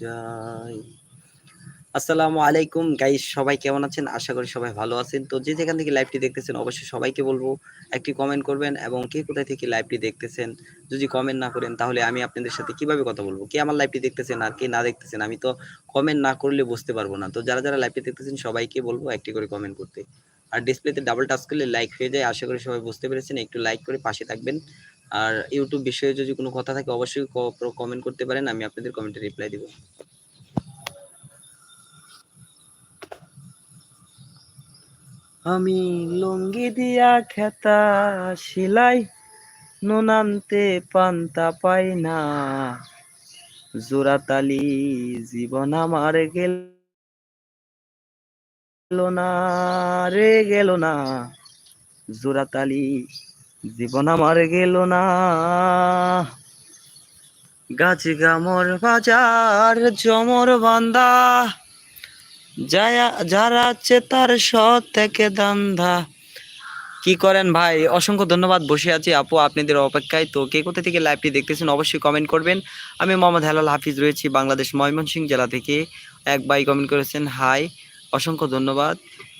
যাই। আসসালামু আলাইকুম গাইস সবাই কেমন আছেন? আশা করি সবাই ভালো আছেন। তো যে যেখান থেকে লাইভটি দেখতেছেন, অবশ্যই সবাইকে বলব, একটি কমেন্ট করবেন এবং কে কোথায় থেকে লাইভটি দেখতেছেন, যদি কমেন্ট না করেন, তাহলে আমি আপনাদের সাথে কীভাবে কথা বলব? কে আমার লাইভটি দেখতেছেন আর কে না দেখতেছেন, আমি তো কমেন্ট না করলে বুঝতে পারব না। তো যারা যারা লাইভটি দেখতেছেন, সবাইকে বলব একটি করে কমেন্ট করতে। আর ডিসপ্লেতে ডাবল টাচ করলে লাইক হয়ে যায়, আশা করি সবাই বুঝতে পেরেছেন। একটু লাইক করে পাশে থাকবেন। আর ইউটিউব বিষয়ে যদি কোনো কথা থাকে, অবশ্যই কমেন্ট করতে পারেন, আমি আপনাদের কমেন্টে রিপ্লাই দিব। আমি লুঙ্গি দিয়া খেতা, সিলাই নুনান্তে পান্তা পাই না। জোড়াতালি জীবন আমার গেল না রে, গেল না। জোড়াতালি জীবন আমার গেল না। গাছ গামর বাজার, জমর বান্দা। যারা আছে তার সৎ থেকে দান্ধা কি করেন ভাই? অসংখ্য ধন্যবাদ, বসে আছি। আপু, আপনাদের অপেক্ষায়। তো কে কোথা থেকে লাইভটি দেখতেছেন অবশ্যই কমেন্ট করবেন। আমি মোহাম্মদ হেলাল হাফিজ রয়েছি বাংলাদেশ ময়মনসিংহ জেলা থেকে। এক ভাই কমেন্ট করেছেন হাই অসংখ্য ধন্যবাদ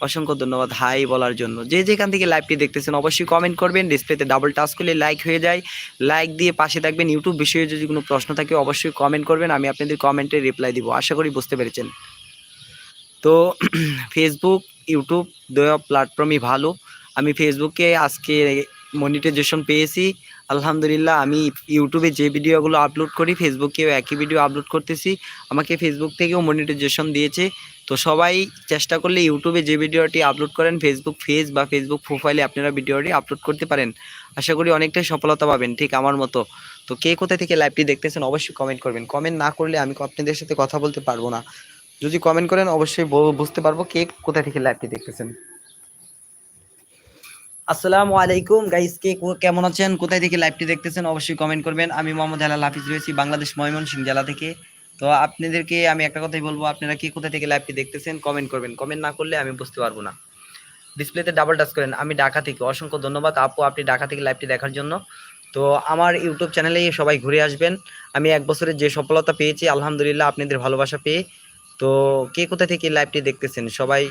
অসংখ্য ধন্যবাদ হাই বলার জন্য। যে যেখান থেকে লাইভটি দেখতেছেন, অবশ্যই কমেন্ট করবেন ডিসপ্লেতে ডাবল টাচ করলে লাইক হয়ে যায়। লাইক দিয়ে পাশে থাকবেন ইউটিউব বিষয়ে যদি কোনো প্রশ্ন থাকে অবশ্যই কমেন্ট করবেন, আমি আপনাদের কমেন্টে রিপ্লাই দিব। আশা করি বুঝতে পেরেছেন। তো ফেসবুক ইউটিউব দুই প্ল্যাটফর্মই ভালো। আমি ফেসবুকে আজকে মনিটাইজেশন পেয়েছি। আলহামদুলিল্লাহ, আমি ইউটিউবে যে ভিডিওগুলো আপলোড করি ফেসবুকেও একই ভিডিও আপলোড করতেছি। আমাকে ফেসবুক থেকেও মনিটাইজেশন দিয়েছে। তো সবাই চেষ্টা করলে ইউটিউবে যে ভিডিওটি আপলোড করেন ফেসবুক পেজ বা ফেসবুক প্রোফাইলে আপনারা ভিডিওটি আপলোড করতে পারেন। আশা করি অনেকটাই সফলতা পাবেন, ঠিক আমার মতো। তো কে কোথা থেকে লাইভটি দেখতেছেন অবশ্যই কমেন্ট করবেন। কমেন্ট না করলে আমি আপনাদের সাথে কথা বলতে পারব না। যদি কমেন্ট করেন, অবশ্যই বুঝতে পারব কে কোথা থেকে লাইভটি দেখতেছেন। আসসালামু আলাইকুম। গাইস কে কেমন আছেন? কোথায় থেকে লাইভটি দেখতেছেন? অবশ্যই কমেন্ট করবেন। আমি মোহাম্মদ হেলাল হাফিজ রয়েছি বাংলাদেশ ময়মনসিংহ জেলা থেকে। তো আপনাদেরকে আমি একটা কথাই বলব, আপনারা কে কোথা থেকে লাইভটি দেখতেছেন কমেন্ট করবেন। কমেন্ট না করলে আমি বুঝতে পারব না। ডিসপ্লেতে ডাবল টাচ করেন। আমি ঢাকা থেকে, অসংখ্য ধন্যবাদ। আপু, আপনি ঢাকা থেকে লাইভটি দেখার জন্য। তো আমার ইউটিউব চ্যানেলে সবাই ঘুরে আসবেন। আমি এক বছরের যে সফলতা পেয়েছি, আলহামদুলিল্লাহ আপনাদের ভালোবাসা পেয়ে। তো কে কোথা থেকে লাইভটি দেখতেছেন, সবাই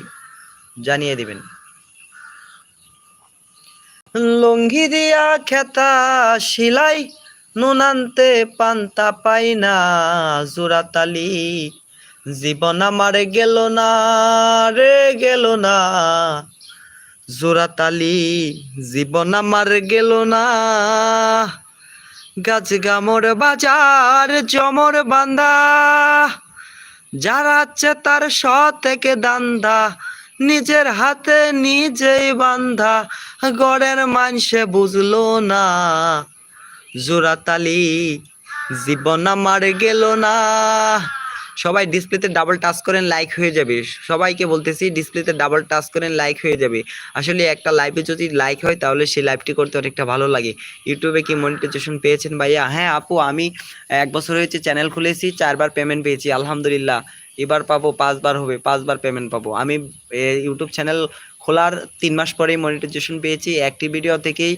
জানিয়ে দিবেন। লঙ্গি দিয়া খেতা, সিলাই নুনান্তে পান্তা পাই না জোড়াতালি জীবন আমার গেল না রে, গেল না। জোড়াতালি জীবন আমার গেল না। গাছ গামর বাজার জমর বান্দা। যারা আছে তার স থেকে দান্দা, নিজের হাতে নিজেই বান্ধা। গড়ের মানসে বুঝলো না। জোড়াতালি জীবন আমার গেল না। সবাই ডিসপ্লেতে ডাবল টাচ করেন লাইক হয়ে যাবে। সবাইকে বলতেছি ডিসপ্লেতে ডাবল টাচ করেন লাইক হয়ে যাবে। আসলে একটা লাইভে যদি লাইক হয়, তাহলে সেই লাইভটি করতে অনেকটা ভালো লাগে। ইউটিউবে কি মনিটাইজেশন পেয়েছেন ভাইয়া? হ্যাঁ আপু, আমি এক বছর হয়েছে চ্যানেল খুলেছি, চারবার পেমেন্ট পেয়েছি, আলহামদুলিল্লাহ। এবার পাবো, পাঁচবার হবে, পাঁচবার পেমেন্ট পাবো। আমি ইউটিউব চ্যানেল খোলার তিন মাস পরেই মনিটাইজেশন পেয়েছি। একটি ভিডিও থেকেই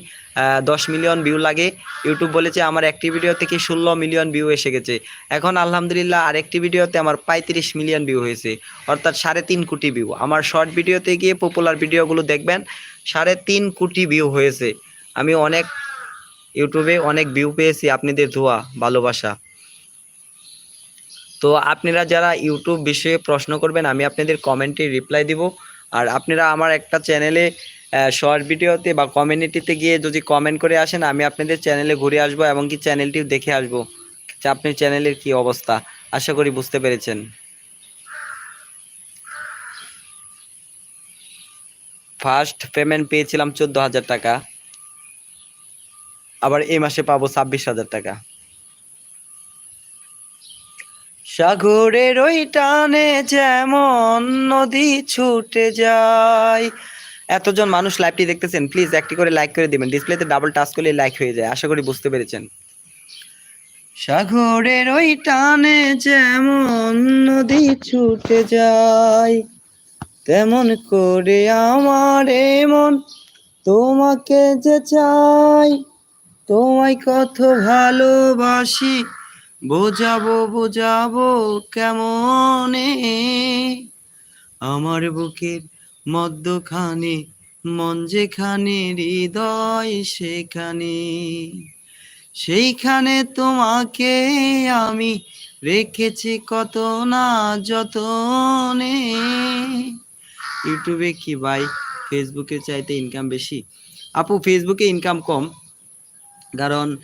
দশ মিলিয়ন ভিউ লাগে। ইউটিউব বলেছে, আমার একটি ভিডিও থেকে ষোলো মিলিয়ন ভিউ এসে গেছে। এখন আলহামদুলিল্লাহ, আরেকটি ভিডিওতে আমার পঁয়ত্রিশ মিলিয়ন ভিউ হয়েছে। অর্থাৎ সাড়ে তিন কোটি ভিউ আমার শর্ট ভিডিওতে গিয়ে পপুলার ভিডিওগুলো দেখবেন, সাড়ে তিন কোটি ভিউ হয়েছে। আমি অনেক ইউটিউবে অনেক ভিউ পেয়েছি। আপনাদের ধোয়া, ভালোবাসা। তো আপনারা যারা ইউটিউব বিষয়ে প্রশ্ন করবেন, আমি আপনাদের কমেন্টে রিপ্লাই দিব। আর আপনারা আমার একটা চ্যানেলে শর্ট ভিডিওতে বা কমিউনিটিতে গিয়ে যদি কমেন্ট করে আসেন, আমি আপনাদের চ্যানেলে ঘুরে আসব এবং কি চ্যানেলটিও দেখে আসব। যে আপনার চ্যানেলের কি অবস্থা? আশা করি বুঝতে পেরেছেন। ফার্স্ট পেমেন্ট পেয়েছিলাম চোদ্দ হাজার টাকা। আবার এই মাসে পাবো ছাব্বিশ হাজার টাকা। সাগরের ওই টানে যেমন নদী ছুটে যায়। এতজন মানুষ লাইভটি দেখতেছেন প্লিজ একটি করে লাইক করে দিবেন। ডিসপ্লেতে ডাবল টাচ করলে লাইক হয়ে যায়, আশা করি বুঝতে পেরেছেন। সাগরের ওই টানে যেমন নদী ছুটে যায়, তেমন করে আমার মন তোমাকে যে চাই, তোমায় কত ভালোবাসি বোঝাবো বোঝাবো কেমনে? আমার বুকের মধ্যখানে, মন যেখানে, হৃদয় সেখানে। সেইখানে তোমাকে আমি রেখেছি কত না যতনে। ইউটিউবে কি ভাই? ফেসবুকের চাইতে ইনকাম বেশি? আপু, ফেসবুকে ইনকাম কম। কারণ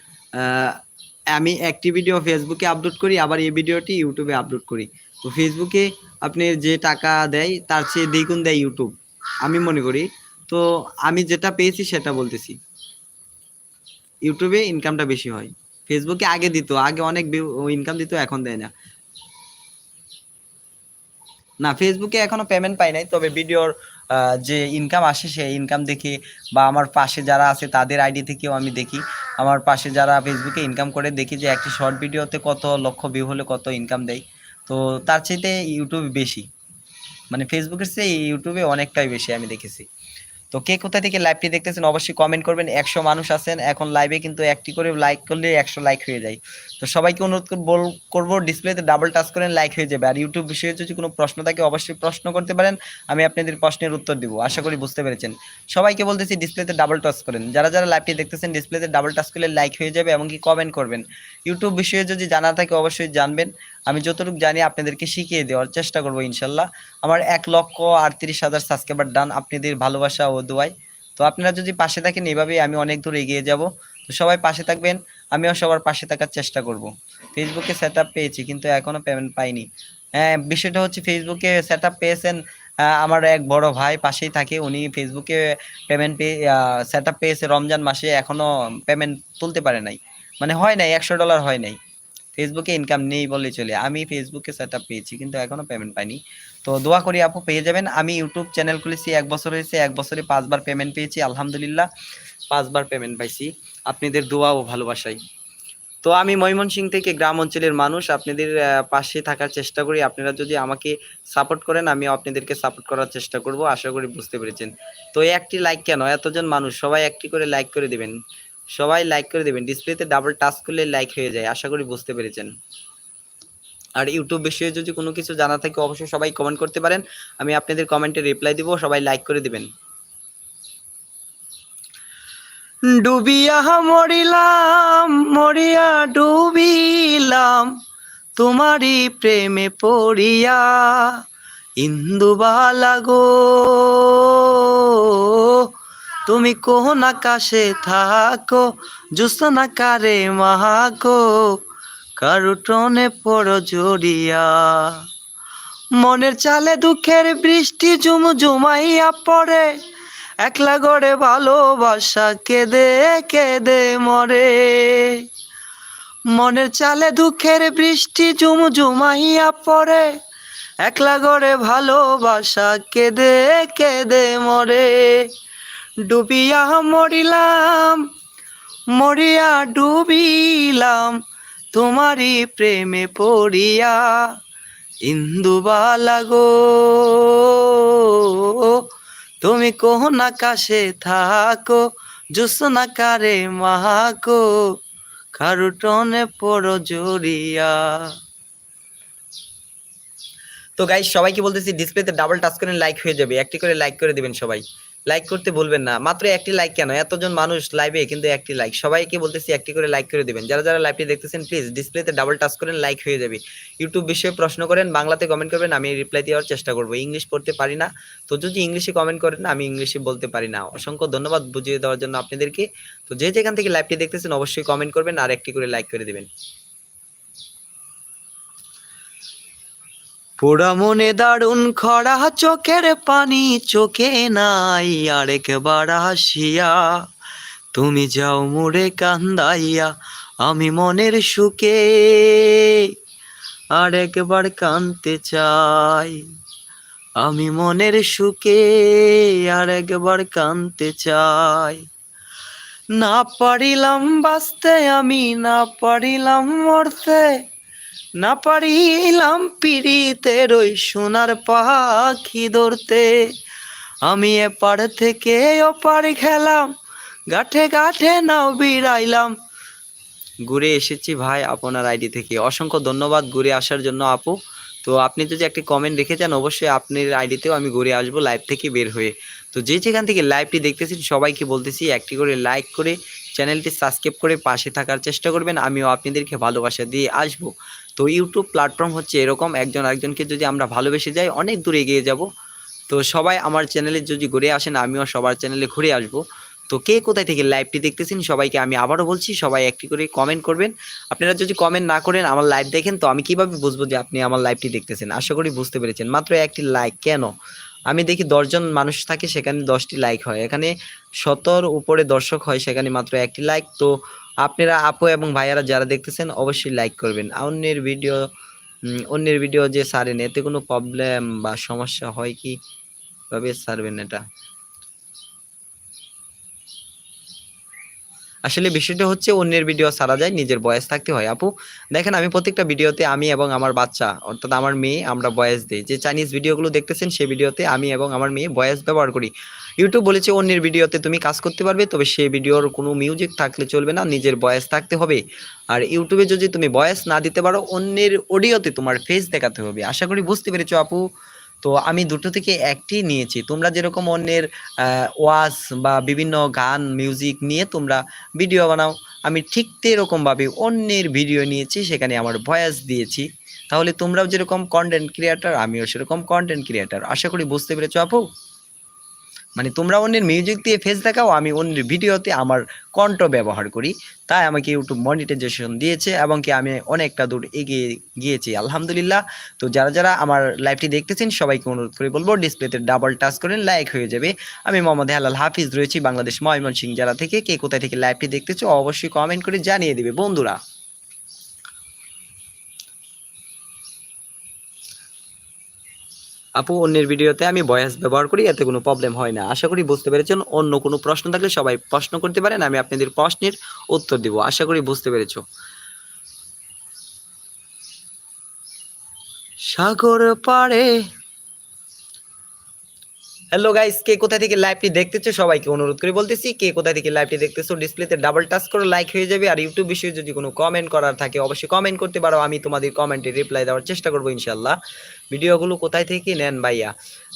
আমি একটি ভিডিও ফেসবুকে আপলোড করি, আবার এই ভিডিওটি ইউটিউবে আপলোড করি। তো ফেসবুকে আপনি যে টাকা দেয়, তার চেয়ে দ্বিগুণ দেয় ইউটিউব আমি মনে করি। তো আমি যেটা পেয়েছি সেটা বলতেছি। ইউটিউবে ইনকামটা বেশি হয়। ফেসবুকে আগে দিত, আগে অনেক ইনকাম দিত, এখন দেয় না। না ফেসবুকে এখনও পেমেন্ট পাই নাই, তবে ভিডিওর যে ইনকাম আসে সেই ইনকাম দেখে বা আমার পাশে যারা আছে তাদের আইডি থেকেও আমি দেখি। আমার পাশে যারা ফেসবুকে ইনকাম করে দেখি যে একটি শর্ট ভিডিওতে কত লক্ষ ভিউ হলে কত ইনকাম দেয়। তো তার চাইতে ইউটিউব বেশি। মানে ফেসবুকের চেয়ে ইউটিউবে অনেকটাই বেশি আমি দেখেছি। তো কে কোথা থেকে লাইভটি দেখতেছেন অবশ্যই কমেন্ট করবেন। একশো মানুষ আছেন, এখন লাইভে কিন্তু একটি করে লাইক করলে একশো লাইক হয়ে যায়। তো সবাইকে অনুরোধ বল- করব ডিসপ্লেতে ডাবল টাচ করেন লাইক হয়ে যাবে। আর ইউটিউব বিষয়ে যদি কোনো প্রশ্ন থাকে অবশ্যই প্রশ্ন করতে পারেন, আমি আপনাদের প্রশ্নের উত্তর দিব। আশা করি বুঝতে পেরেছেন। সবাইকে বলতেছি ডিসপ্লেতে ডাবল টাচ করেন। যারা যারা লাইভটি দেখতেছেন ডিসপ্লেতে ডাবল টাচ করলে লাইক হয়ে যাবে এবং কি কমেন্ট করবেন। ইউটিউব বিষয়ে যদি জানা থাকে অবশ্যই জানবেন। আমি যতটুকু জানি আপনাদেরকে শিখিয়ে দেওয়ার চেষ্টা করব ইনশাল্লাহ। আমার এক লক্ষ আটত্রিশ হাজার সাবস্ক্রাইবার ডান আপনাদের ভালোবাসা ও দোয়াই তো আপনারা যদি পাশে থাকেন, এভাবেই আমি অনেক দূর এগিয়ে যাব। তো সবাই পাশে থাকবেন, আমিও সবার পাশে থাকার চেষ্টা করব। ফেসবুকে সেট পেয়েছি, কিন্তু এখনও পেমেন্ট পাইনি। হ্যাঁ বিষয়টা হচ্ছে ফেসবুকে সেট পেয়েছেন আমার এক বড় ভাই পাশেই থাকে। উনি ফেসবুকে পেমেন্ট পেয়ে সেট পেয়েছে রমজান মাসে এখনও পেমেন্ট তুলতে পারে নাই। মানে হয় নাই, একশো ডলার হয় নাই। ফেসবুকে ইনকাম নেই বললেই চলে। আমি ফেসবুকে সেট পেয়েছি, কিন্তু এখনও পেমেন্ট পাইনি। তো দোয়া করি আপু, পেয়ে যাবেন। আমি ইউটিউব চ্যানেল খুলেছি, এক বছর হয়েছে, এক বছরে পাঁচবার পেমেন্ট পেয়েছি, আলহামদুলিল্লাহ, পাঁচবার পেমেন্ট পাইছি। আপনাদের দোয়া ও ভালোবাসাই তো আমি ময়মনসিং থেকে গ্রাম অঞ্চলের মানুষ, আপনাদের পাশে থাকার চেষ্টা করি। আপনারা যদি আমাকে সাপোর্ট করেন আমি আপনাদেরকে সাপোর্ট করার চেষ্টা করব। আশা করি বুঝতে পেরেছেন। তো একটি লাইক কেন? এতজন মানুষ, সবাই একটি করে লাইক করে দিবেন। সবাই লাইক করে দেবেন। ডিসপ্লেতে ডাবল টাচ করলে লাইক হয়ে যায়, আশা করি বুঝতে পেরেছেন। আর ইউটিউব বিষয়ে যদি কোনো কিছু জানা থাকে, অবশ্যই সবাই কমেন্ট করতে পারেন। আমি আপনাদের কমেন্টে রিপ্লাই দিব, সবাই লাইক করে দিবেন। ডুবিয়া মরিলাম, মরিয়া ডুবিলাম, তোমারই প্রেমে পড়িয়া ইন্দুবালা গো। তুমি কোন আকাশে থাকো, জোসনা কারে মাহাকো কারুটনে পড়ো জড়িয়া। মনের চালে দুঃখের বৃষ্টি জুম জুমাইয়া পড়ে, একলা গড়ে ভালোবাসা কেঁদে কেঁদে মরে। মনের চালে দুঃখের বৃষ্টি জুম জুমাইয়া পড়ে, একলা গড়ে ভালোবাসা কেঁদে কেঁদে মরে। ডুবিয়া মরিলাম, মরিয়া ডুবিলাম, তোমারই প্রেমে পড়িয়া ইন্দুবালা গো। তুমি কোন আকাশে থাকো জোসনা কারে মাহাকো খারুটনে পড়ো জড়িয়া। তো গাইস সবাইকে বলতেছি ডিসপ্লেতে ডাবল টাচ করে লাইক হয়ে যাবে। একটি করে লাইক করে দিবেন সবাই। লাইক করতে ভুলবেন না। মাত্র একটি লাইক কেন? এতজন মানুষ লাইভে কিন্তু একটি লাইক সবাইকে বলতেছি একটি করে লাইক করে দিবেন। যারা যারা লাইভটি দেখতেছেন প্লিজ ডিসপ্লেতে ডাবল টাচ করেন লাইক হয়ে যাবে। ইউটিউব বিষয়ে প্রশ্ন করেন, বাংলাতে কমেন্ট করবেন, আমি রিপ্লাই দেওয়ার চেষ্টা করব। ইংলিশ পড়তে পারি না। তো যদি ইংলিশে কমেন্ট করেন, আমি ইংলিশে বলতে পারি না। অসংখ্য ধন্যবাদ বুঝিয়ে দেওয়ার জন্য আপনাদেরকে। তো যে যেখান থেকে লাইভটি দেখতেছেন, অবশ্যই কমেন্ট করবেন আর একটি করে লাইক করে দিবেন। পোড়া মনে দারুণ খরা, চোখের পানি চোখে নাই। আরেকবার হাসিয়া তুমি যাও মুড়ে কান্দাইয়া, আমি মনের সুখে আরেকবার কানতে চাই। আমি মনের সুখে আরেকবার কানতে চাই। না পারিলাম বাঁচতে, আমি না পারিলাম মরতে। না পারিলাম পিড়িতের ওই সোনার পাখি ধরতে। আমি এপার থেকে ওপার খেলাম, গাঠে গাঠে নাও বিড়াইলাম। ঘুরে এসেছি ভাই আপনার আইডি থেকে। অসংখ্য ধন্যবাদ ঘুরে আসার জন্য আপু। তো আপনি যদি একটি কমেন্ট রেখে অবশ্যই আপনার আইডিতেও আমি ঘুরে আসব লাইভ থেকে বের হয়ে। তো যে যেখান থেকে লাইভটি দেখতেছেন, সবাইকে বলতেছি একটি করে লাইক করে চ্যানেলটি সাবস্ক্রাইব করে পাশে থাকার চেষ্টা করবেন। আমিও আপনাদেরকে ভালোবাসা দিয়ে আসব। তো ইউটিউব প্ল্যাটফর্ম হচ্ছে এরকম। একজন একজনকে যদি আমরা ভালোবেসে যাই, অনেক দূরে এগিয়ে যাব। তো সবাই আমার চ্যানেলে যদি ঘুরে আসেন, আমিও সবার চ্যানেলে ঘুরে আসব। তো কে কোথায় থেকে লাইভটি দেখতেছেন, সবাইকে আমি আবারও বলছি, সবাই একটি করে কমেন্ট করবেন। আপনারা যদি কমেন্ট না করেন, আমার লাইভ দেখেন, তো আমি কীভাবে বুঝব যে আপনি আমার লাইভটি দেখতেছেন? আশা করি বুঝতে পেরেছেন। মাত্র একটি লাইক কেন? আমি দেখি দশজন মানুষ থাকে, সেখানে দশটি লাইক হয়। এখানে শতর উপরে দর্শক হয়, সেখানে মাত্র একটি লাইক তো আপনারা আপু এবং ভাইয়ারা যারা দেখতেছেন, অবশ্যই লাইক করবেন। অন্যের ভিডিও অন্যের ভিডিও যে সারেন এতে কোনো প্রবলেম বা সমস্যা হয় কি? ভাবে সারবেন এটা। আসলে বিষয়টা হচ্ছে, অন্যের ভিডিও সারা যায়, নিজের বয়স থাকতে হয়। আপু, দেখেন আমি প্রত্যেকটা ভিডিওতে আমি এবং আমার বাচ্চা, অর্থাৎ আমার মেয়ে, আমরা বয়স দিই। যে চাইনিজ ভিডিওগুলো দেখতেছেন সেই ভিডিওতে আমি এবং আমার মেয়ে বয়স ব্যবহার করি। ইউটিউব বলেছে, অন্যের ভিডিওতে তুমি কাজ করতে পারবে, তবে সেই ভিডিওর কোনো মিউজিক থাকলে চলবে না, নিজের বয়স থাকতে হবে। আর ইউটিউবে যদি তুমি বয়স না দিতে পারো, অন্যের অডিওতে তোমার ফেস দেখাতে হবে। আশা করি বুঝতে পেরেছ আপু। তো আমি দুটো থেকে একটি নিয়েছি। তোমরা যেরকম অন্যের ওয়াজ বা বিভিন্ন গান মিউজিক নিয়ে তোমরা ভিডিও বানাও, আমি ঠিক এরকমভাবে অন্যের ভিডিও নিয়েছি, সেখানে আমার ভয়েস দিয়েছি। তাহলে তোমরাও যেরকম কন্টেন্ট ক্রিয়েটার আমিও সেরকম কন্টেন্ট ক্রিয়েটার আশা করি বুঝতে পেরেছ আপু। মানে তোমরা অন্যের মিউজিক দিয়ে ফেস দেখাও, আমি অন্যের ভিডিওতে আমার কণ্ঠ ব্যবহার করি। তাই আমাকে ইউটিউব মনিটাইজেশন দিয়েছে এবং কি আমি অনেকটা দূর এগিয়ে গিয়েছি, আলহামদুলিল্লাহ। তো যারা যারা আমার লাইভটি দেখতেছেন, সবাইকে অনুরোধ করে বলব ডিসপ্লেতে ডাবল টাচ করেন লাইক হয়ে যাবে। আমি মোহাম্মদ হেলাল হাফিজ রয়েছি বাংলাদেশ ময়মনসিংহ জেলা থেকে। কে কোথায় থেকে লাইভটি দেখতেছো, অবশ্যই কমেন্ট করে জানিয়ে দিবে। বন্ধুরা আপু, অন্যের ভিডিওতে আমি ভয়েস ব্যবহার করি, এতে কোনো প্রবলেম হয় না। আশা করি বুঝতে পেরেছেন, অন্য কোনো প্রশ্ন থাকলে সবাই প্রশ্ন করতে পারেন, আমি আপনাদের প্রশ্নের উত্তর দিব। আশা করি বুঝতে পেরেছ। সাগর পাড়ে হ্যালো গাইস কে কোথা থেকে লাইভটি দেখতেছো সবাইকে অনুরোধ করে বলতেছি, কে কোথা থেকে লাইভটি দেখতেছো ডিসপ্লেতে ডাবল টাচ করে লাইক হয়ে যাবে। আর ইউটিউব বিষয়ে যদি কোনো কমেন্ট করার থাকে, অবশ্যই কমেন্ট করতে পারো। আমি তোমাদের কমেন্টে রিপ্লাই দেওয়ার চেষ্টা করব ইনশাল্লাহ ভিডিওগুলো কোথায় থেকে নেন ভাইয়া?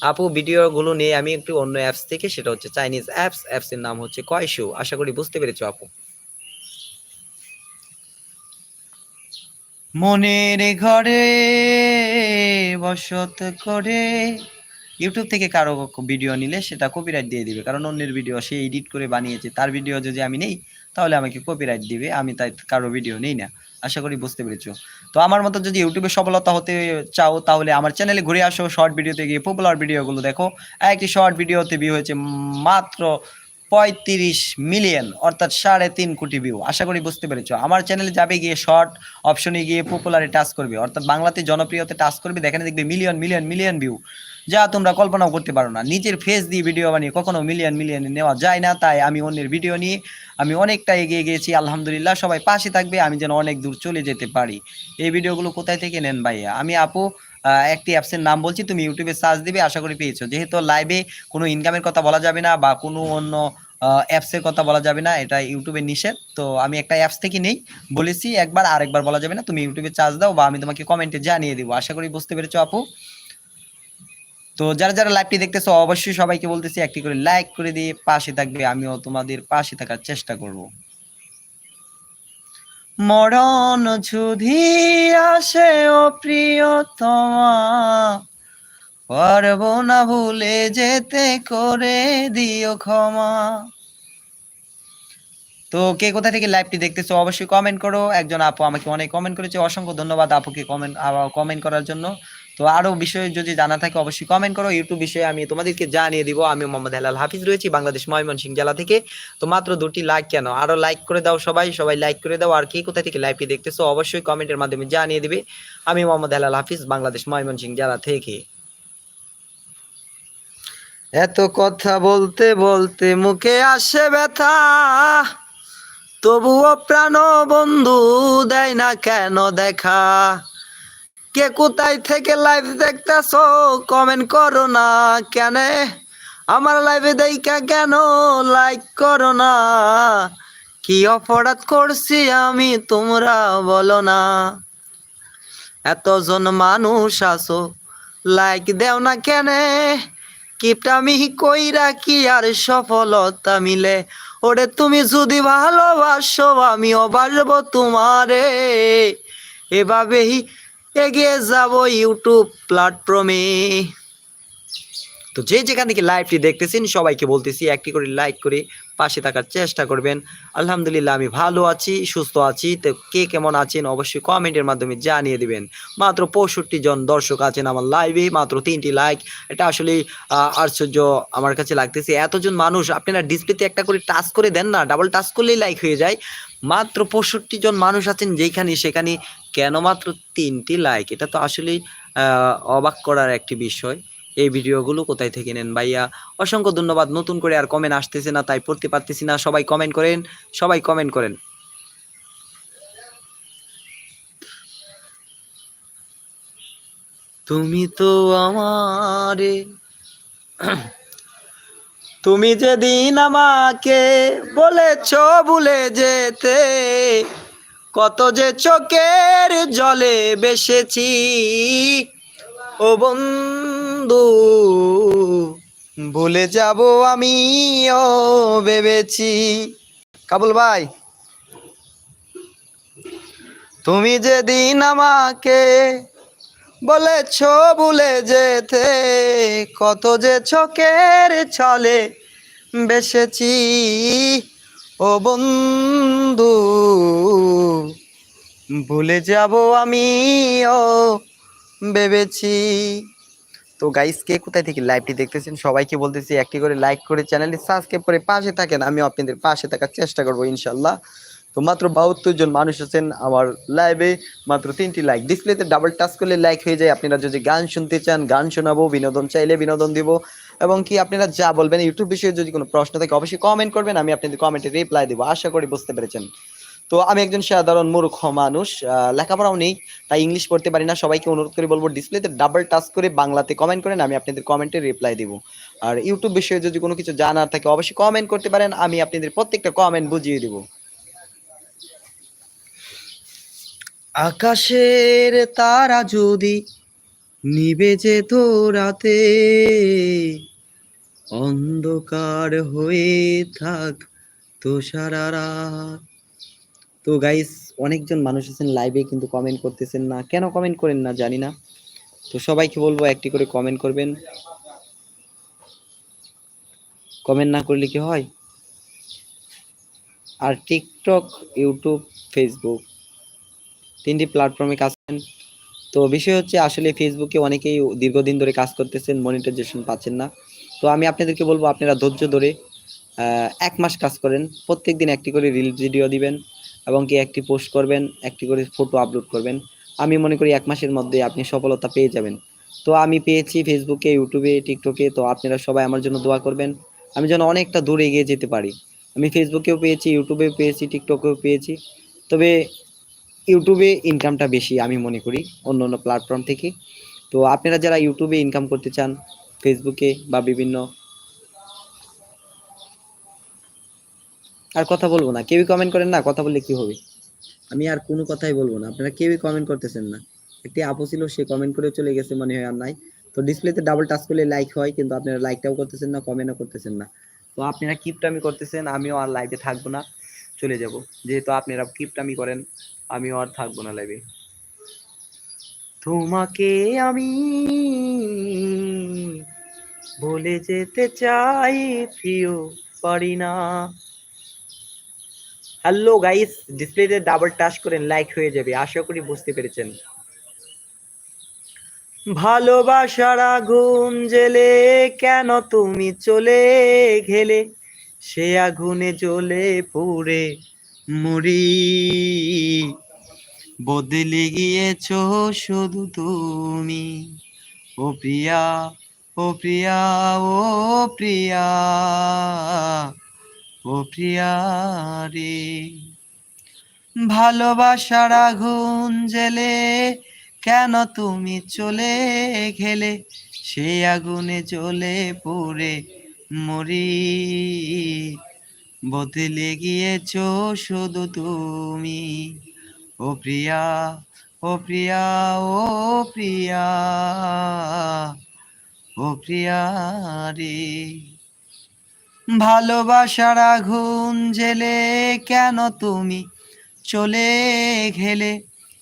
আপু, ভিডিওগুলো নিয়ে আমি একটু অন্য অ্যাপস থেকে, সেটা হচ্ছে চাইনিজ অ্যাপস অ্যাপসের নাম হচ্ছে কয়শো আশা করি বুঝতে পেরেছ, আপু। মনের ঘরে বসত করে ইউটিউব থেকে কারও ভিডিও নিলে সেটা কপিরাইট দিয়ে দিবে। কারণ অন্যের ভিডিও সে এডিট করে বানিয়েছে, তার ভিডিও যদি আমি নেই, তাহলে আমাকে কপিরাইট দিবে, আমি তাই কারও ভিডিও নেই না। আশা করি বুঝতে পেরেছ। তো আমার মতো যদি ইউটিউবে সফলতা হতে চাও, তাহলে আমার চ্যানেলে ঘুরে আসো শর্ট ভিডিওতে গিয়ে পপুলার ভিডিওগুলো দেখো। একটি শর্ট ভিডিওতে ভিউ হয়েছে মাত্র পঁয়ত্রিশ মিলিয়ন অর্থাৎ সাড়ে তিন কোটি ভিউ আশা করি বুঝতে পেরেছ। আমার চ্যানেলে যাবে গিয়ে শর্ট অপশনে গিয়ে পপুলারে টাচ করবে। অর্থাৎ বাংলাতে জনপ্রিয়তে টাচ করবে দেখেন দেখবে মিলিয়ন মিলিয়ন মিলিয়ন ভিউ যা তোমরা কল্পনাও করতে পারো না। নিজের ফেস দিয়ে ভিডিও বানিয়ে কখনো মিলিয়ন মিলিয়ন নেওয়া যায় না, তাই আমি অন্যের ভিডিও নিয়ে আমি অনেকটা এগিয়ে গিয়েছি আলহামদুলিল্লাহ, সবাই পাশে থাকবে, আমি যেন অনেক দূর চলে যেতে পারি। এই ভিডিওগুলো কোথায় থেকে নেন ভাইয়া? আমি আপু একটি অ্যাপসের নাম বলছি, তুমি ইউটিউবে সার্চ দিবে, আশা করি পেয়েছ। যেহেতু লাইভে কোনো ইনকামের কথা বলা যাবে না বা কোনো অন্য অ্যাপসের কথা বলা যাবে না, এটা ইউটিউবে নিষেধ। তো আমি একটা অ্যাপস থেকে নেই, বলেছি, একবার আরেকবার বলা যাবে না, তুমি ইউটিউবে চার্জ দাও বা আমি তোমাকে কমেন্টে জানিয়ে দেবো। আশা করি বুঝতে পেরেছ আপু। তো যারা যারা লাইভটি দেখতেছো, অবশ্যই সবাইকে বলতেছি, একটি করে লাইক করে দিয়ে পাশে থাকবে। আমিও তোমাদের পাশে থাকার চেষ্টা করব। মরণ যদি আসে, ও প্রিয়তমা, পারব না ভুলে যেতে করে দিও ক্ষমা। তো কে কোথা থেকে লাইভটি দেখতেছো, অবশ্যই কমেন্ট করো। একজন আপু আমাকে অনেক কমেন্ট করেছে, অসংখ্য ধন্যবাদ আপুকে কমেন্ট কমেন্ট করার জন্য। তো আরও বিষয়ে যদি জানা থাকে, অবশ্যই কমেন্ট করো। ইউটিউব বিষয়ে আমি তোমাদেরকে জানিয়ে দিব। আমি মোহাম্মদ হেলাল হাফিজ রয়েছি বাংলাদেশ ময়মনসিংহ জেলা থেকে। তো মাত্র দুটি লাইক কেন? আরও লাইক করে দাও সবাই। সবাই লাইক করে দাও। আর কে কোথা থেকে লাইভটি দেখতেছো, অবশ্যই কমেন্টের মাধ্যমে জানিয়ে দিবে। আমি মোহাম্মদ হেলাল হাফিজ, বাংলাদেশ ময়মনসিংহ জেলা থেকে। এত কথা বলতে বলতে মুখে আসে ব্যথা। তবুও প্রাণ বন্ধু দেয় না কেন দেখা? কে কোথায় থেকে লাইভ দেখতেছো? কমেন্ট করো না কেন? আমার লাইভে দেখা কেন? লাইক করো না। কি অপরাধ করছি আমি তোমরা বলো না। এতজন মানুষ আসো লাইক দেও না কেনে? কিপটামি কইরা কি আর সফলতা মিলে? ওরে তুমি যদি ভালোবাসো আমিও বাসবো তোমারে। এভাবেই এগিয়ে যাব ইউটিউব প্ল্যাটফর্মে। তো যে যেখান থেকে লাইভটি দেখতেছেন, সবাইকে বলতেছি একটি করে লাইক করে পাশে থাকার চেষ্টা করবেন। আলহামদুলিল্লাহ, আমি ভালো আছি, সুস্থ আছি। তো কে কেমন আছেন অবশ্যই কমেন্টের মাধ্যমে জানিয়ে দিবেন। মাত্র পঁয়ষট্টি জন দর্শক আছেন আমার লাইভে মাত্র তিনটি লাইক এটা আসলে আশ্চর্য আমার কাছে লাগতেছে। এতজন মানুষ, আপনারা ডিসপ্লেতে একটা করে টাচ করে দেন না ডাবল টাচ করলেই লাইক হয়ে যায়। মাত্র পঁয়ষট্টি জন মানুষ আছেন যেখানে সেখানে কেন মাত্র তিনটি লাইক এটা তো আসলেই অবাক করার একটি বিষয়। এই ভিডিওগুলো কোথায় থেকে নেন ভাইয়া? অসংখ্য ধন্যবাদ। নতুন করে আর কমেন্ট আসতেছে না, তাই পড়তে পারতেছি না। সবাই কমেন্ট করেন, সবাই কমেন্ট করেন। তুমি তো আমারে, তুমি যেদিন আমাকে বলেছ ভুলে যেতে কত যে চোখের জলে বেসেছি। ও বন্ধু, ভুলে যাব আমিও ভেবেছি। কাবুল ভাই, তুমি যেদিন আমাকে বলেছ ভুলে যেতে, কত যে চোখের ছলে বেসেছি। ও বন্ধু, ভুলে যাব আমিও, ভেবেছি। তো গাইস কে কোথায় থেকে লাইভটি দেখতেছেন? সবাইকে বলতেছি, একটি করে লাইক করে চ্যানেলটি সাবস্ক্রাইব করে পাশে থাকেন। আমি আপনাদের পাশে থাকার চেষ্টা করব ইনশাল্লাহ তো মাত্র বাহাত্তর জন মানুষ আছেন আমার লাইভে মাত্র তিনটি লাইক ডিসপ্লেতে ডাবল টাচ করলে লাইক হয়ে যায়। আপনারা যদি গান শুনতে চান, গান শোনাবো, বিনোদন চাইলে বিনোদন দিব। এবং কি আপনারা যা বলবেন, ইউটিউব বিষয়ে যদি কোনো প্রশ্ন থাকে, অবশ্যই কমেন্ট করবেন, আমি আপনাদের কমেন্টে রিপ্লাই দেবো। আশা করি বুঝতে পেরেছেন। তো আমি একজন সাধারণ মূর্খ মানুষ লেখাপড়াও নেই, তাই ইংলিশ পড়তে পারি না। সবাইকে অনুরোধ করে বলব ডিসপ্লেতে ডাবল টাচ করে বাংলাতে কমেন্ট করেন, আমি আপনাদের কমেন্টে রিপ্লাই দেবো। আর ইউটিউব বিষয়ে যদি কোনো কিছু জানার থাকে, অবশ্যই কমেন্ট করতে পারেন, আমি আপনাদের প্রত্যেকটা কমেন্ট বুঝিয়ে দেবো। আকাশের তারা যদি নিবে যেত রাতে অন্ধকার হয়ে থাক তো তো গাইস অনেকজন মানুষ আছেন লাইভে কিন্তু কমেন্ট করতেছেন না। কেন কমেন্ট করেন না জানি না। তো সবাইকে বলব একটি করে কমেন্ট করবেন। কমেন্ট না করলে কি হয়? আর টিকটক ইউটিউব ফেসবুক তিনটি প্ল্যাটফর্মে কাজ করেন। তো বিষয় হচ্ছে আসলে ফেসবুকে অনেকেই দীর্ঘদিন ধরে কাজ করতেছেন মনিটাইজেশন পাচ্ছেন না। তো আমি আপনাদেরকে বলব, আপনারা ধৈর্য ধরে এক মাস কাজ করেন প্রত্যেক দিন একটি করে রিল ভিডিও দিবেন এবং কি একটি পোস্ট করবেন, একটি করে ফটো আপলোড করবেন। আমি মনে করি এক মাসের মধ্যে আপনি সফলতা পেয়ে যাবেন। তো আমি পেয়েছি ফেসবুকে ইউটিউবে টিকটকে তো আপনারা সবাই আমার জন্য দোয়া করবেন। আমি যেন অনেকটা দূরে এগিয়ে যেতে পারি। আমি ফেসবুকেও পেয়েছি ইউটিউবেও পেয়েছি টিকটকেও পেয়েছি। তবে ইউটিউবে ইনকামটা বেশি আমি মনে করি অন্য অন্য প্ল্যাটফর্ম থেকে। তো আপনারা যারা ইউটিউবে ইনকাম করতে চান ফেসবুকে বা বিভিন্ন আর কথা বলব না। কেউই কমেন্ট করেন না, কথা বললে কি হবে? আমি আর কোনো কথাই বলব না। আপনারা কেউই কমেন্ট করতেছেন না। একটি আপু ছিল, সে কমেন্ট করে চলে গেছে মনে হয় আর নাই। তো ডিসপ্লেতে ডাবল টাচ করলে লাইক হয়, কিন্তু আপনারা লাইকটাও করতেছেন না কমেন্টও করতেছেন না। তো আপনারা কিপটামি করতেছেন, আমিও আর লাইভে থাকব না, চলে যাব। যেহেতু আপনারা কিপটামি করেন, আমিও আর থাকব না লাইভে তোমাকে আমি বলে যেতে চাই প্রিয় পারি না। হ্যালো গাইস ডিসপ্লেতে ডাবল টাচ করেন লাইক হয়ে যাবে, আশা করি বুঝতে পেরেছেন। ভালোবাসার আগুন জেলে কেন তুমি চলে গেলে? সে আগুনে জ্বলে পুড়ে মরি। বদলে গিয়েছো শুধু তুমি। ও প্রিয়া ও প্রিয়া ও প্রিয়া ও প্রিয়া রে। ভালোবাসার আগুন জেলে কেন তুমি চলে গেলে? সেই আগুনে জ্বলে পড়ে মরি। বদলে গিয়েছ শুধু তুমি। ও প্রিয়া ও প্রিয়া ও প্রিয়া ও প্রিয়া রে। ভালোবাসার আগুন জেলে কেন তুমি চলে গেলে?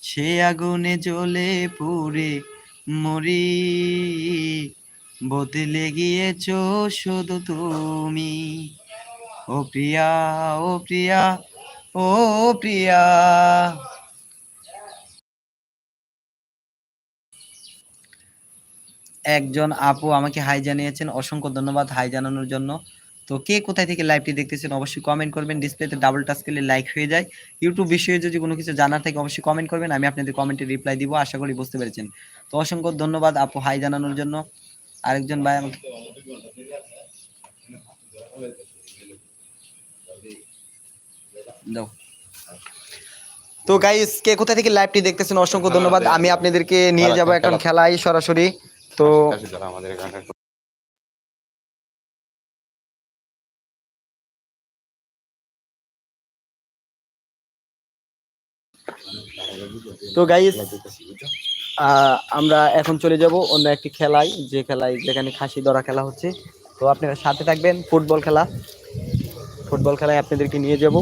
সে আগুনে জ্বলে পুড়ে মরি। বদলে গিয়েছ শুধু তুমি। ও প্রিয়া ও প্রিয়া ও প্রিয়া একজন আপু আমাকে হাই জানিয়েছেন অসংখ্য ধন্যবাদ হাই জানানোর জন্য। তো কে কোথায় থেকে লাইভটি দেখতেছেন অবশ্যই কমেন্ট করবেন ডিসপ্লেতে ডাবল টাচ করলে লাইক হয়ে যায়। ইউটিউব বিষয়ে যদি কোনো কিছু জানার থাকে অবশ্যই কমেন্ট করবেন আমি আপনাদের কমেন্টে রিপ্লাই দিব আশা করি বুঝতে পেরেছেন। তো অসংখ্য ধন্যবাদ আপু হাই জানানোর জন্য। আরেকজন ভাই আমাকে দাও। তো গাইস কে কোথা থেকে লাইভটি দেখতেছেন? অসংখ্য ধন্যবাদ। আমি আপনাদেরকে নিয়ে যাব এখন খেলায় সরাসরি। তো আমাদের এখানে তো গাইস আমরা এখন চলে যাব অন্য একটি খেলায় যে খেলায় যেখানে খাসি ধরা খেলা হচ্ছে। তো আপনারা সাথে থাকবেন ফুটবল খেলা। ফুটবল খেলায় আপনাদেরকে নিয়ে যাব।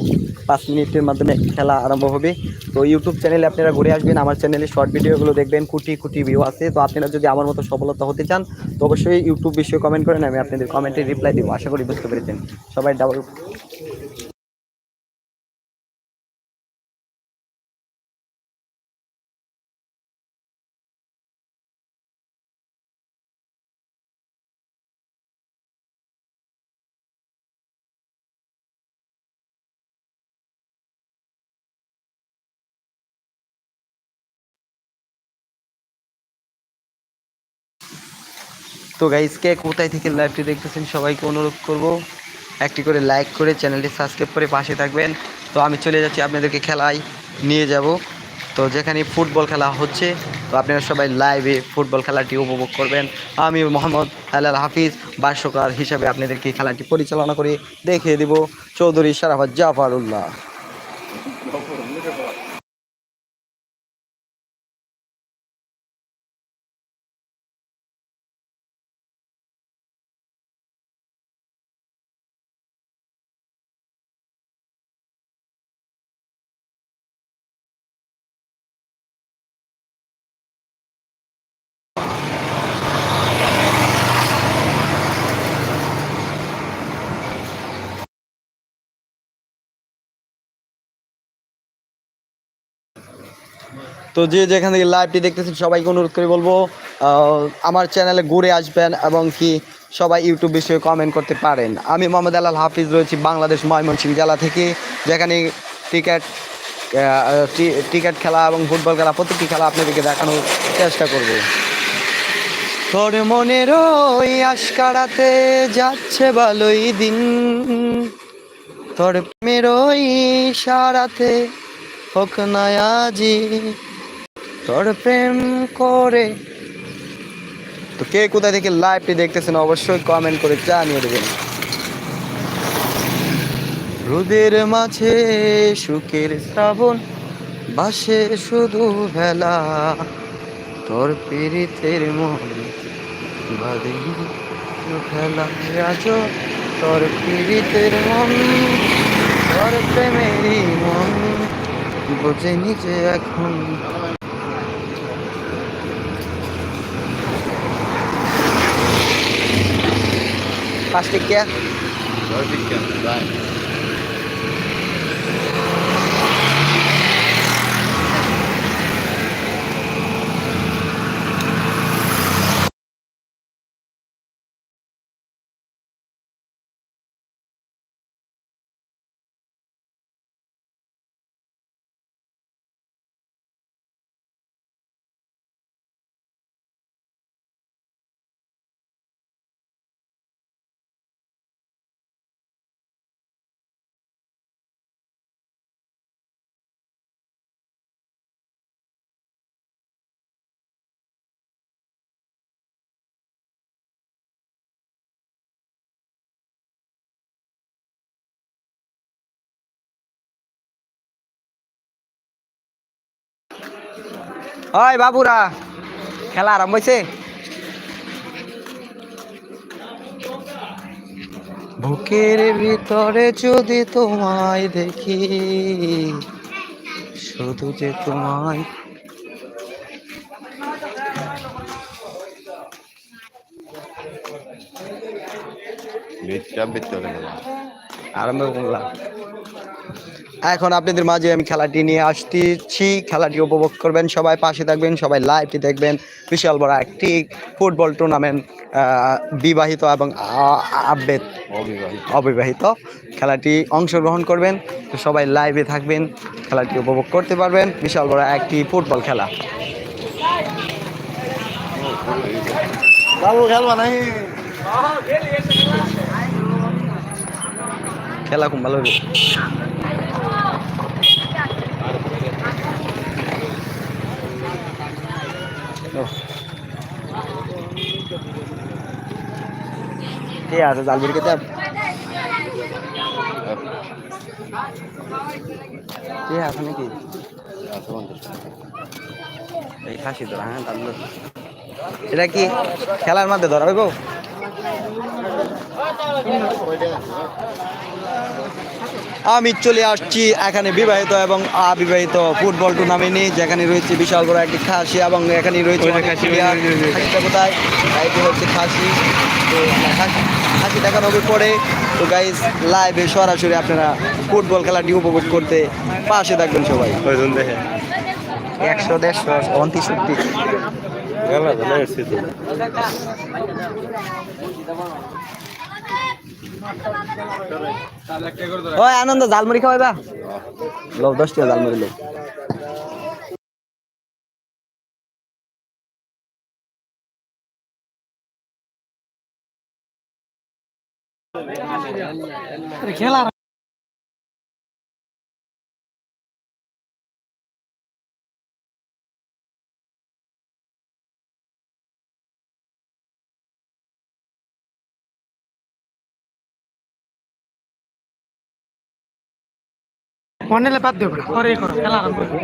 পাঁচ মিনিটের মাধ্যমে খেলা আরম্ভ হবে। তো ইউটিউব চ্যানেলে আপনারা ঘুরে আসবেন, আমার চ্যানেলে শর্ট ভিডিওগুলো দেখবেন, কোটি কোটি ভিউ আছে। তো আপনারা যদি আমার মতো সফলতা হতে চান, তো অবশ্যই ইউটিউব বিষয়ে কমেন্ট করেন আমি আপনাদের কমেন্টে রিপ্লাই দেবো। আশা করি বুঝতে পেরেছেন। সবাই ডাবল তো গাইস কে কোথায় থেকে লাইভটি দেখতেছেন, সবাইকে অনুরোধ করব একটি করে লাইক করে চ্যানেলটি সাবস্ক্রাইব করে পাশে থাকবেন। তো আমি চলে যাচ্ছি, আপনাদেরকে খেলায় নিয়ে যাব। তো যেখানে ফুটবল খেলা হচ্ছে, তো আপনারা সবাই লাইভে ফুটবল খেলাটি উপভোগ করবেন। আমি মোহাম্মদ আলাল হাফিজ ভাষ্যকার হিসাবে আপনাদেরকে খেলাটি পরিচালনা করে দেখিয়ে দেব। চৌধুরী সারাফাত জাফারুল্লাহ। তো যে যেখান থেকে লাইভটি দেখতেছেন, সবাইকে অনুরোধ করে বলব আমার চ্যানেলে ঘুরে আসবেন এবং কি সবাই ইউটিউব বিষয়ে কমেন্ট করতে পারেন। আমি মোহাম্মদ আলাল হাফিজ রয়েছি বাংলাদেশ ময়মনসিংহ জেলা থেকে, যেখানে টিকিট টিকিট খেলা এবং ফুটবল খেলা প্রত্যেকটি খেলা আপনাদেরকে দেখানোর চেষ্টা করব। তোর মনের ওই আশকারাতে যাচ্ছে ভালোই দিন। তোর প্রেমের ওই সারাতে হোক না আজি তোর প্রেম করে। তো কে কোথা থেকে লাইভটি দেখতেছেন অবশ্যই কমেন্ট করে জানিয়ে দেবেন। রোদের মাঝে সুখের শ্রাবণ বাসে শুধু ভেলা তোর পীড়িতের মন বাদে খেলা আজ তোর পীড়িতের মন, তোর প্রেমেরই মন। বোঝে নিজে এখন Faz o que quer. Vai. ওই বাবুরা খেলা আরম্ভ হয়েছে বুকের ভিতরে যদি তোমায় দেখি শুধু যে তোমায়। আরম্ভ করলাম। এখন আপনাদের মাঝে আমি খেলাটি নিয়ে আসতেছি। খেলাটি উপভোগ করবেন সবাই পাশে থাকবেন সবাই লাইভটি দেখবেন। বিশাল বড় একটি ফুটবল টুর্নামেন্ট বিবাহিত এবং আবেদ অবিবাহিত। খেলাটি অংশগ্রহণ করবেন। তো সবাই লাইভে থাকবেন খেলাটি উপভোগ করতে পারবেন। বিশাল বড় একটি ফুটবল খেলা। খেলা খুব ভালো কে আছে? জালবির কেতে কে আছে নাকি? এই খাসি ধরা হ্যাঁ তাহলে এটা কি খেলার মধ্যে ধরা হইব? আমি চলে আসছি এখানে বিবাহিত এবং অবিবাহিত ফুটবল টুর্নামেন্টে যেখানে রয়েছে বিশাল বড় একটি খাসি এবং এখানে রয়েছে অনেক কোথায়? এটি হচ্ছে খাসি। তো খাসি খাসি দেখানো হবে পরে তো গাইজ লাইভে সরাসরি আপনারা ফুটবল খেলাটি উপভোগ করতে পাশে থাকবেন সবাই। দেখে। একশো দেড়শো অন্তিষট্টি খেলা ভালো এসছে তো। ওই আনন্দ জালমুড়ি খাওয়াইবা? লোক দশ টাকা জালমুড়ি লোক মনে বাদ দেবো পরে করো খেলা আরম্ভ করো।